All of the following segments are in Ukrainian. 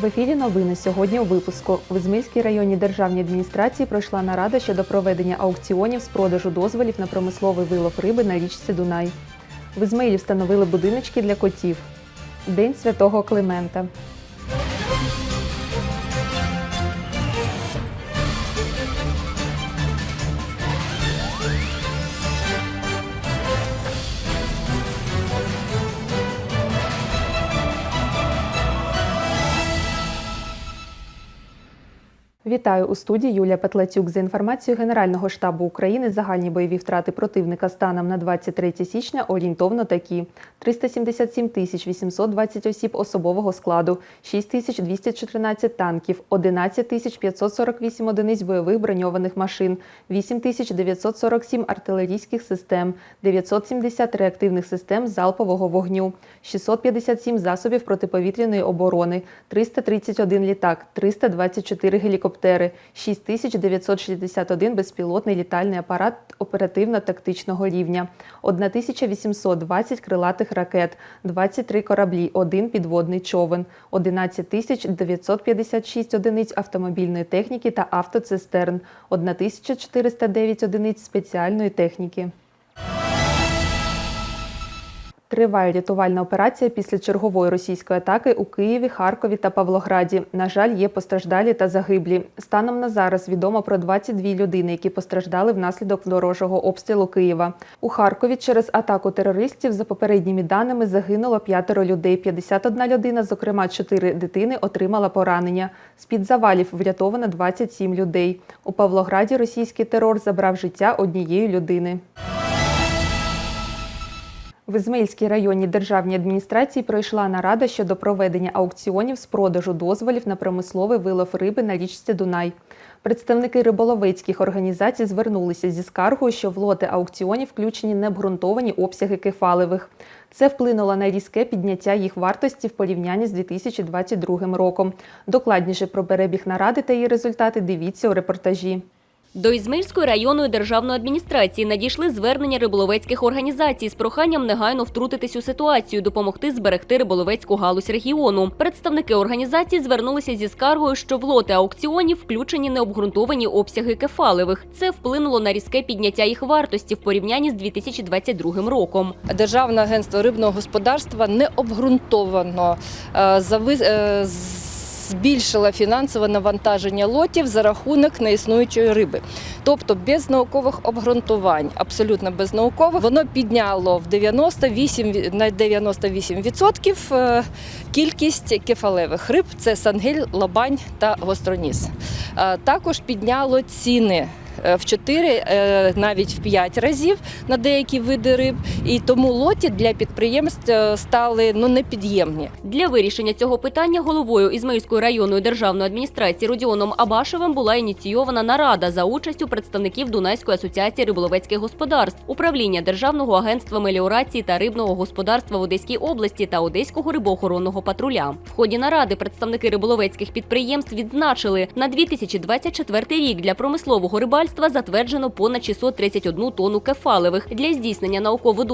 В ефірі новини сьогодні у випуску. В Ізмільській районній державній адміністрації пройшла нарада щодо проведення аукціонів з продажу дозволів на промисловий вилов риби на річці Дунай. В Ізмаїлі встановили будиночки для котів. День святого Климента. Вітаю у студії Юлія Петлацюк. За інформацією Генерального штабу України, загальні бойові втрати противника станом на 23 січня орієнтовно такі: 377 тисяч 820 осіб особового складу, 6 тисяч 214 танків, 11 тисяч 548 одиниць бойових броньованих машин, 8 тисяч 947 артилерійських систем, 970 реактивних систем залпового вогню, 657 засобів протиповітряної оборони, 331 літак, 324 гелікоптери, 6961 безпілотний літальний апарат оперативно-тактичного рівня, 1820 крилатих ракет, 23 кораблі, 1 підводний човен, 11956 одиниць автомобільної техніки та автоцистерн, 1409 одиниць спеціальної техніки. Триває рятувальна операція після чергової російської атаки у Києві, Харкові та Павлограді. На жаль, є постраждалі та загиблі. Станом на зараз відомо про 22 людини, які постраждали внаслідок ворожого обстрілу Києва. У Харкові через атаку терористів, за попередніми даними, загинуло п'ятеро людей. 51 людина, зокрема 4 дитини, отримала поранення. З-під завалів врятовано 27 людей. У Павлограді російський терор забрав життя однієї людини. В Ізмаїльській районній державній адміністрації пройшла нарада щодо проведення аукціонів з продажу дозволів на промисловий вилов риби на річці Дунай. Представники риболовецьких організацій звернулися зі скаргою, що в лоти аукціонів включені необґрунтовані обсяги кефалевих. Це вплинуло на різке підняття їх вартості в порівнянні з 2022 роком. Докладніше про перебіг наради та її результати дивіться у репортажі. До Ізмаїльської районної державної адміністрації надійшли звернення риболовецьких організацій з проханням негайно втрутитись у ситуацію, допомогти зберегти риболовецьку галузь регіону. Представники організацій звернулися зі скаргою, що в лоти аукціонів включені необґрунтовані обсяги кефалевих. Це вплинуло на різке підняття їх вартості в порівнянні з 2022 роком. Державне агентство рибного господарства необґрунтовано е, зави- з- збільшило фінансове навантаження лотів за рахунок неіснуючої риби. Тобто без наукових обґрунтувань, абсолютно без наукових, воно підняло в 98, ві- на 98% е, кількість кефалевих риб це сангель, лабань та гостроніс. Е, Також підняло ціни е, в 4, е, навіть в 5 разів на деякі види риб, і тому лоті для підприємств е, стали ну непід'ємні. Для вирішення цього питання головою Ізмаїльської районної державної адміністрації Родіоном Абашевим була ініційована нарада за участю представників Дунайської асоціації риболовецьких господарств, управління Державного агентства меліорації та рибного господарства в Одеській області та Одеського рибоохоронного патруля. В ході наради представники риболовецьких підприємств відзначили, на 2024 рік для промислового рибальства затверджено понад 631 тонну кефалевих, для здійснення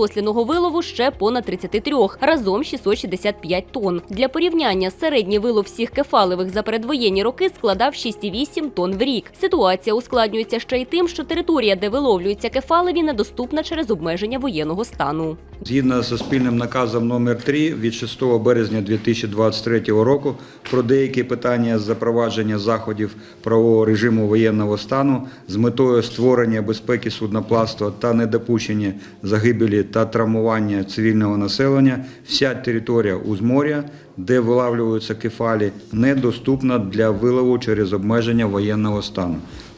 науково-дослідного вилову ще понад 33, разом 665 тонн. Для порівняння середній вилов всіх кефалевих за передвоєнні роки складав 6,8 тонн в рік. Ситуація ускладнюється ще й тим, що територія, де виловлюються кефалеві, недоступна через обмеження воєнного стану. Згідно з спільним наказом номер 3 від 6 березня 2023 року про деякі питання з запровадження заходів правового режиму воєнного стану з метою створення безпеки судноплавства та недопущення загибелі та травмування цивільного населення, вся територія узморя, де вилавлюються кефалі, недоступна для вилову через обмеження воєнного стану.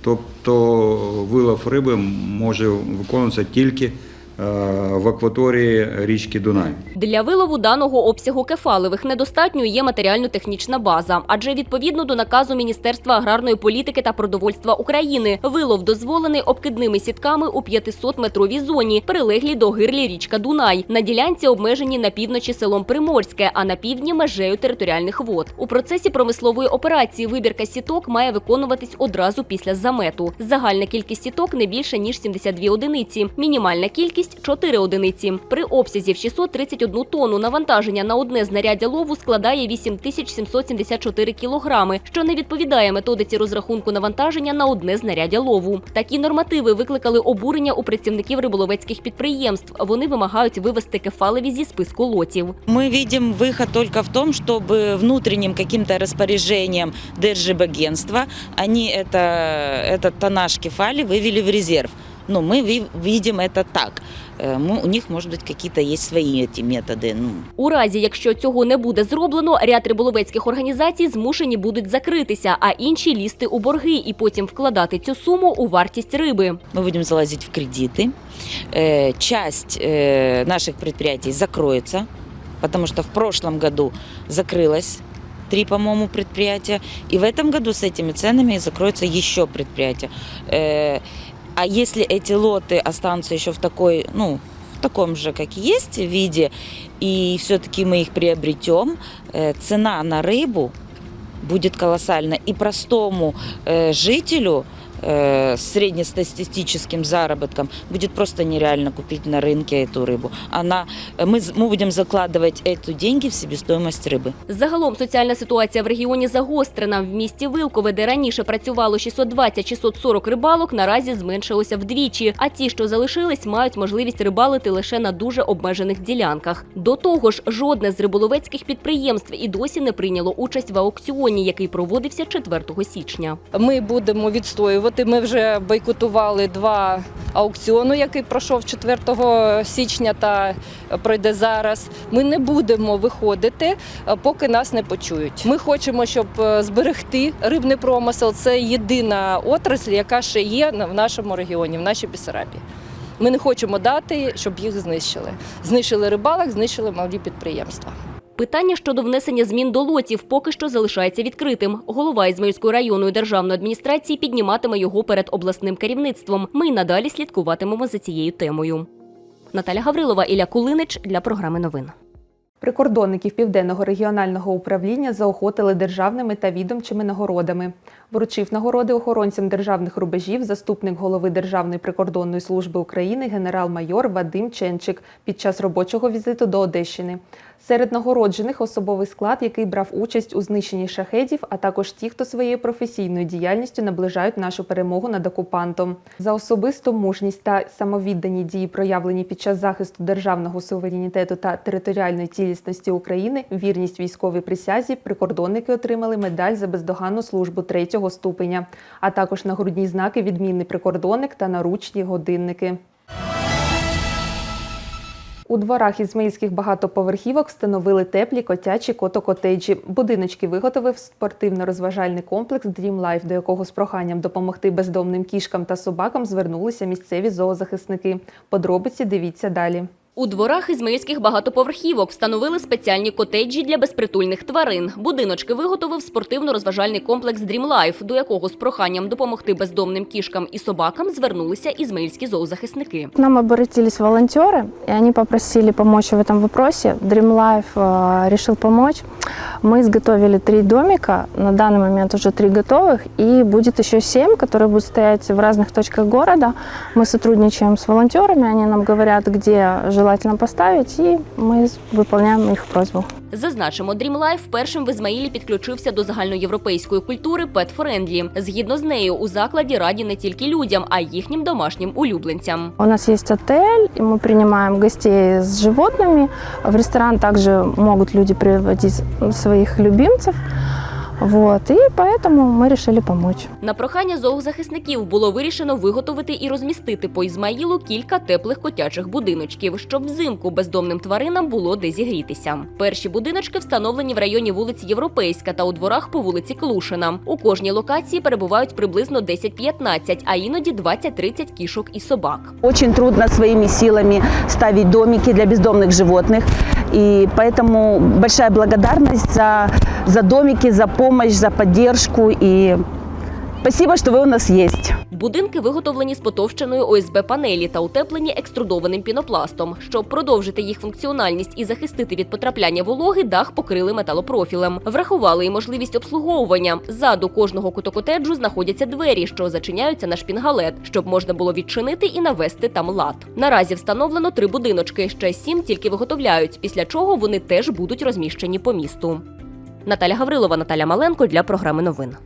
Тобто вилов риби може виконуватися тільки в акваторії річки Дунай. Для вилову даного обсягу кефалевих недостатньою є матеріально-технічна база, адже відповідно до наказу Міністерства аграрної політики та продовольства України вилов дозволений обкидними сітками у 500-метровій зоні, прилеглій до гирлі річка Дунай. На ділянці обмежені на півночі селом Приморське, а на півдні межею територіальних вод. У процесі промислової операції вибірка сіток має виконуватись одразу після замету. Загальна кількість сіток не більше ніж 72 одиниці. Мінімальна кількість вартість 4 одиниці. При обсязі в 631 тонну навантаження на одне знаряддя лову складає 8774 кілограми, що не відповідає методиці розрахунку навантаження на одне знаряддя лову. Такі нормативи викликали обурення у працівників риболовецьких підприємств. Вони вимагають вивести кефалеві зі списку лотів. Мы видим выход только в том, чтобы внутренним каким-то распоряжением Держибагентства они это, этот тоннаж кефали вывели в резерв. Ну, мы ви- видим это так. Э, мы- у них, может быть, какие-то есть свои эти методы. Ну, У разі, якщо цього не буде зроблено, ряд риболовецьких організацій змушені будуть закритися, а інші лізти у борги і потім вкладати цю суму у вартість риби. мы будем залазить в кредиты. Э, часть э, наших предприятий закроется, потому что в прошлом году закрылось три, по-моему, предприятия. И в этом году с этими ценами закроется еще предприятие. Э, а если эти лоты останутся еще в такой, ну, в таком же, как и есть, виде, и все-таки мы их приобретем, э, цена на рыбу будет колоссальна. И простому э, жителю э, с среднестатистическим заработком будет просто нереально купить на рынке эту рыбу. Она, э, мы, з- мы будем закладывать эти деньги в себестоимость рыбы. Загалом соціальна ситуація в регіоні загострена. В місті Вилкове, де раніше працювало 620-640 рибалок, наразі зменшилося вдвічі. А ті, що залишились, мають можливість рибалити лише на дуже обмежених ділянках. До того ж, жодне з риболовецьких підприємств і досі не прийняло участь в аукціоні, який проводився 4 січня. Ми будемо відстоювати. ми вже бойкотували два аукціони, який пройшов 4 січня та пройде зараз. Ми не будемо виходити, е, поки нас не почують. Ми хочемо, щоб е, зберегти рибний промисел. Це єдина отрасль, яка ще є в нашому регіоні, в нашій Бісарабі. Ми не хочемо дати, щоб їх знищили. Знищили рибалок, знищили малі підприємства. Питання щодо внесення змін до лотів поки що залишається відкритим. Голова Ізмаїльської районної державної адміністрації підніматиме його перед обласним керівництвом. Ми й надалі слідкуватимемо за цією темою. Наталя Гаврилова, Ілля Кулинич для програми новин. Прикордонників Південного регіонального управління заохотили державними та відомчими нагородами. Вручив нагороди охоронцям державних рубежів заступник голови Державної прикордонної служби України генерал-майор Вадим Ченчик під час робочого візиту до Одещини. Серед нагороджених особовий склад, який брав участь у знищенні шахедів, а також ті, хто своєю професійною діяльністю наближають нашу перемогу над окупантом. За особисту мужність та самовіддані дії, проявлені під час захисту державного суверенітету та територіальної цілісності України, вірність військовій присязі, прикордонники отримали медаль за бездоганну службу третього ступеня, а також нагрудні знаки відмінний прикордонник та наручні годинники. У дворах ізмаїльських багатоповерхівок встановили теплі котячі котокотеджі. Будиночки виготовив спортивно-розважальний комплекс Life, до якого з проханням допомогти бездомним кішкам та собакам звернулися місцеві зоозахисники. Подробиці дивіться далі. У дворах ізмаїльських багатоповерхівок встановили спеціальні котеджі для безпритульних тварин. Будиночки виготовив спортивно-розважальний комплекс Dream Life, до якого з проханням допомогти бездомним кішкам і собакам звернулися ізмаїльські зоозахисники. К нам обратились волонтеры, и они попросили помочь в этом вопросе. Dream Life э, решил помочь. Мы изготовили три домика, на данный момент уже три готовых, и будет еще семь, которые будут стоять в разных точках города. Мы сотрудничаем с волонтерами, они нам говорят, где желательно поставить, и мы выполняем их просьбу. Зазначимо, Dream Life першим в Ізмаїлі підключився до загальноєвропейської культури Pet Friendly. Згідно з нею, у закладі раді не тільки людям, а й їхнім домашнім улюбленцям. У нас есть отель, и мы принимаем гостей с животными. В ресторан также могут люди приводить своих любимцев. Вот, и поэтому мы решили помочь. На прохання зоозахисників було вирішено виготовити і розмістити по Ізмаїлу кілька теплих котячих будиночків, щоб взимку бездомним тваринам було де зігрітися. Перші будиночки встановлені в районі вулиці Європейська та у дворах по вулиці Клушина. У кожній локації перебувають приблизно 10-15, а іноді 20-30 кішок і собак. Очень трудно своими силами ставить домики для бездомных животных. И поэтому большая благодарность за, за домики, за помощь, за поддержку. И Спасибо, что вы у нас есть. Будинки виготовлені з потовщеної ОСБ панелі та утеплені екструдованим пінопластом. Щоб продовжити їх функціональність і захистити від потрапляння вологи, дах покрили металопрофілем. Врахували і можливість обслуговування. Ззаду кожного кутокотеджу знаходяться двері, що зачиняються на шпінгалет, щоб можна було відчинити і навести там лад. Наразі встановлено три будиночки, ще сім тільки виготовляють, після чого вони теж будуть розміщені по місту. Наталя Гаврилова, Наталя Маленко для програми новин.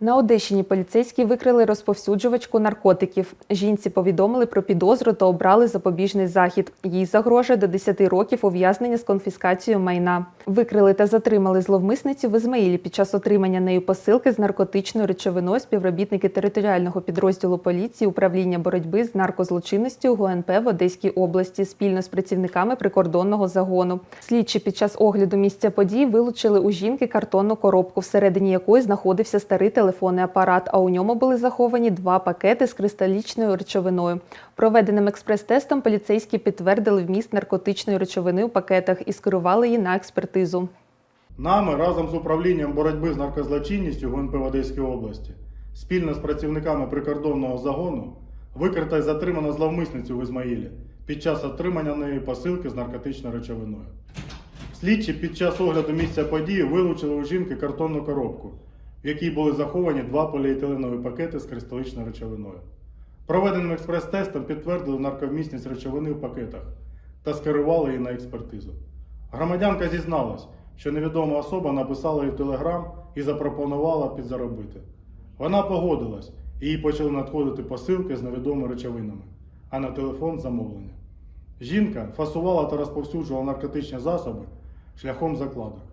На Одещині поліцейські викрили розповсюджувачку наркотиків. Жінці повідомили про підозру та обрали запобіжний захід. Їй загрожує до 10 років ув'язнення з конфіскацією майна. Викрили та затримали зловмисницю в Ізмаїлі під час отримання нею посилки з наркотичною речовиною співробітники територіального підрозділу поліції управління боротьби з наркозлочинністю ГУНП в Одеській області спільно з працівниками прикордонного загону. Слідчі під час огляду місця подій вилучили у жінки картонну коробку, всередині якої знаходився старий телефонний апарат, а у ньому були заховані два пакети з кристалічною речовиною. Проведеним експрес-тестом поліцейські підтвердили вміст наркотичної речовини у пакетах і скерували її на експертизу. Нами разом з управлінням боротьби з наркозлочинністю ГУНП в Одеській області, спільно з працівниками прикордонного загону, викрита і затримана зловмисницю в Ізмаїлі під час отримання неї посилки з наркотичною речовиною. Слідчі під час огляду місця події вилучили у жінки картонну коробку, в якій були заховані два поліетиленові пакети з кристаличною речовиною. Проведеним експрес-тестом підтвердили нарковмісність речовини в пакетах та скерували її на експертизу. Громадянка зізналась, що невідома особа написала їй в Телеграм і запропонувала підзаробити. Вона погодилась, і їй почали надходити посилки з невідомими речовинами, а на телефон замовлення. Жінка фасувала та розповсюджувала наркотичні засоби шляхом закладок.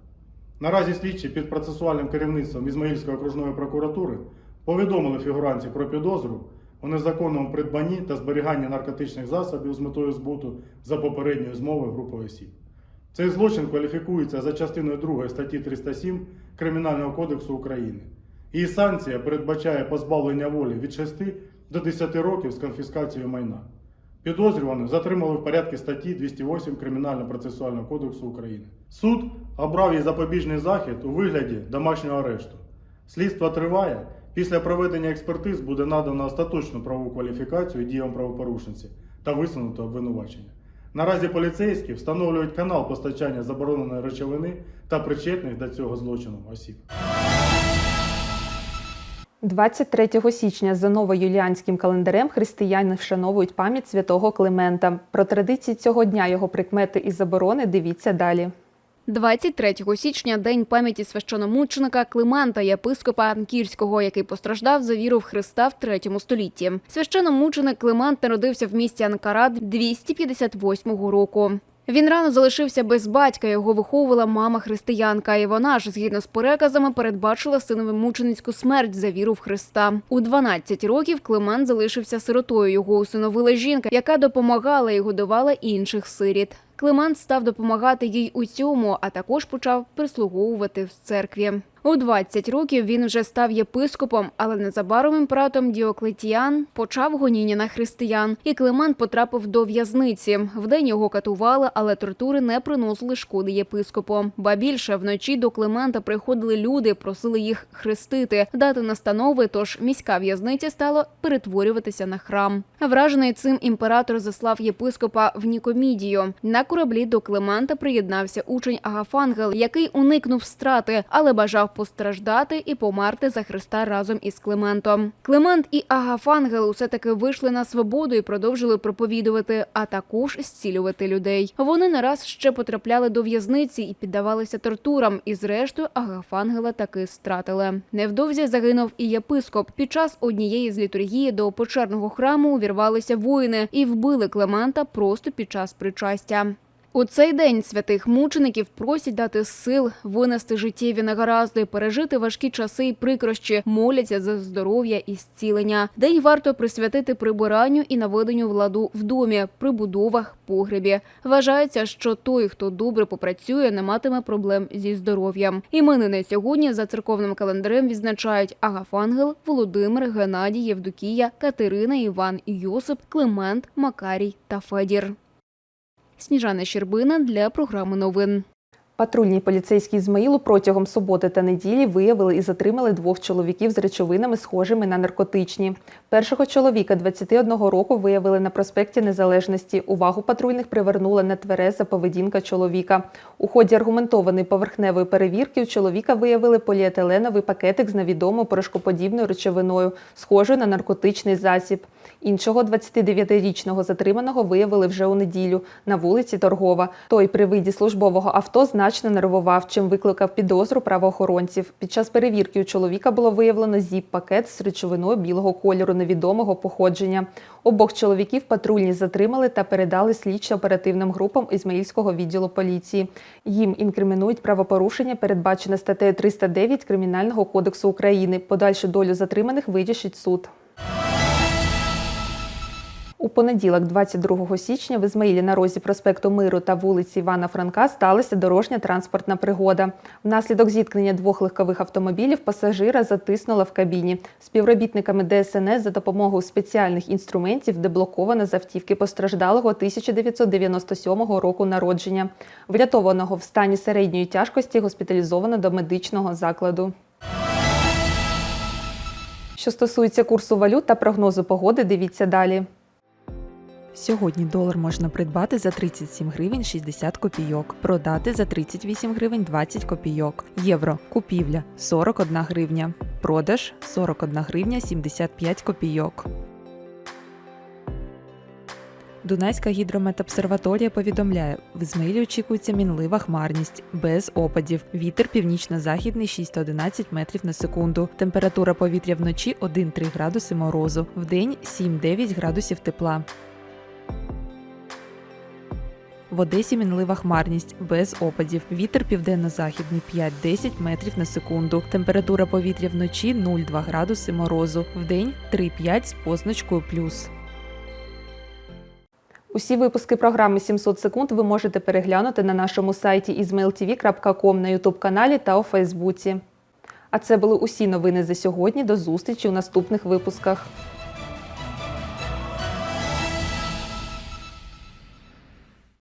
Наразі слідчі під процесуальним керівництвом Ізмаїльської окружної прокуратури повідомили фігуранці про підозру у незаконному придбанні та зберіганні наркотичних засобів з метою збуту за попередньою змовою групою осіб. Цей злочин кваліфікується за частиною 2 статті 307 Кримінального кодексу України. Її санкція передбачає позбавлення волі від 6 до 10 років з конфіскацією майна. Підозрюваних затримали в порядку статті 208 Кримінально-процесуального кодексу України. Суд обрав їй запобіжний захід у вигляді домашнього арешту. Слідство триває. Після проведення експертиз буде надано остаточну правову кваліфікацію діям правопорушниці та висунуто обвинувачення. Наразі поліцейські встановлюють канал постачання забороненої речовини та причетних до цього злочину осіб. 23 січня за новоюліанським календарем християни вшановують пам'ять святого Климента. Про традиції цього дня, його прикмети і заборони дивіться далі. 23 січня день пам'яті священомученика Климента, єпископа Анкірського, який постраждав за віру в Христа в 3 столітті. Священомученик Климент народився в місті Анкара 258 року. Він рано залишився без батька. Його виховувала мама християнка, і вона ж, згідно з переказами, передбачила синові мученицьку смерть за віру в Христа. У 12 років Климан залишився сиротою. Його усиновила жінка, яка допомагала і годувала інших сиріт. Климент став допомагати їй у цьому, а також почав прислуговувати в церкві. У 20 років він вже став єпископом, але незабаром імператором Діоклетіан почав гоніння на християн, і Климент потрапив до в'язниці. Вдень його катували, але тортури не приносили шкоди єпископу. Ба більше вночі до Климента приходили люди, просили їх хрестити, дати настанови. Тож міська в'язниця стала перетворюватися на храм. Вражений цим імператор заслав єпископа в Нікомідію. На кораблі до Климента приєднався учень Агафангел, який уникнув страти, але бажав постраждати і померти за Христа разом із Климентом. Климент і Агафангел усе таки вийшли на свободу і продовжили проповідувати, а також зцілювати людей. Вони не раз ще потрапляли до в'язниці і піддавалися тортурам. І зрештою Агафангела таки стратили. Невдовзі загинув і єпископ. Під час однієї з літургії до печерного храму увірвалися воїни і вбили Климента просто під час причастя. У цей день святих мучеників просять дати сил винести життєві негаразди, пережити важкі часи і прикрощі, моляться за здоров'я і зцілення. День варто присвятити прибиранню і наведенню владу в домі, прибудовах, погребі. Вважається, що той, хто добре попрацює, не матиме проблем зі здоров'ям. Іменини сьогодні за церковним календарем відзначають Агафангел, Володимир, Геннадій, Євдокія, Катерина, Іван, Йосип, Климент, Макарій та Федір. Сніжана Щербина для програми новин. Патрульні поліцейські Ізмаїлу протягом суботи та неділі виявили і затримали двох чоловіків з речовинами, схожими на наркотичні. Першого чоловіка 21 року виявили на проспекті Незалежності. Увагу патрульних привернула нетвереза поведінка чоловіка. У ході аргументованої поверхневої перевірки у чоловіка виявили поліетиленовий пакетик з невідомою порошкоподібною речовиною, схожою на наркотичний засіб. Іншого 29-річного затриманого виявили вже у неділю на вулиці Торгова. Той при виді службового авто значно нервував, чим викликав підозру правоохоронців. Під час перевірки у чоловіка було виявлено зіп-пакет з речовиною білого кольору невідомого походження. Обох чоловіків патрульні затримали та передали слідчо-оперативним групам Ізмаїльського відділу поліції. Їм інкримінують правопорушення, передбачене статтею 309 Кримінального кодексу України. Подальшу долю затриманих вирішить суд. У понеділок, 22 січня, в Ізмаїлі на розі проспекту Миру та вулиці Івана Франка сталася дорожня транспортна пригода. Внаслідок зіткнення двох легкових автомобілів пасажира затиснула в кабіні. Співробітниками ДСНС за допомогою спеціальних інструментів деблоковано з автівки постраждалого 1997 року народження. Врятованого в стані середньої тяжкості госпіталізовано до медичного закладу. Що стосується курсу валют та прогнозу погоди, дивіться далі. Сьогодні долар можна придбати за 37 гривень 60 копійок, продати за 38 гривень 20 копійок. Євро купівля 41 гривня, продаж 41 гривня 75 копійок. Дунайська гідрометобсерваторія повідомляє, в Ізмаїлі очікується мінлива хмарність, без опадів. Вітер північно-західний 6-11 метрів на секунду. Температура повітря вночі 1-3 градуси морозу, вдень 7-9 градусів тепла. В Одесі мінлива хмарність без опадів. Вітер південно-західний 5-10 метрів на секунду. Температура повітря вночі 0,2 градуси морозу. Вдень 3-5 з позначкою плюс. Усі випуски програми 700 секунд ви можете переглянути на нашому сайті izmailtv.com на Ютуб-каналі та у Фейсбуці. А це були усі новини за сьогодні. До зустрічі у наступних випусках.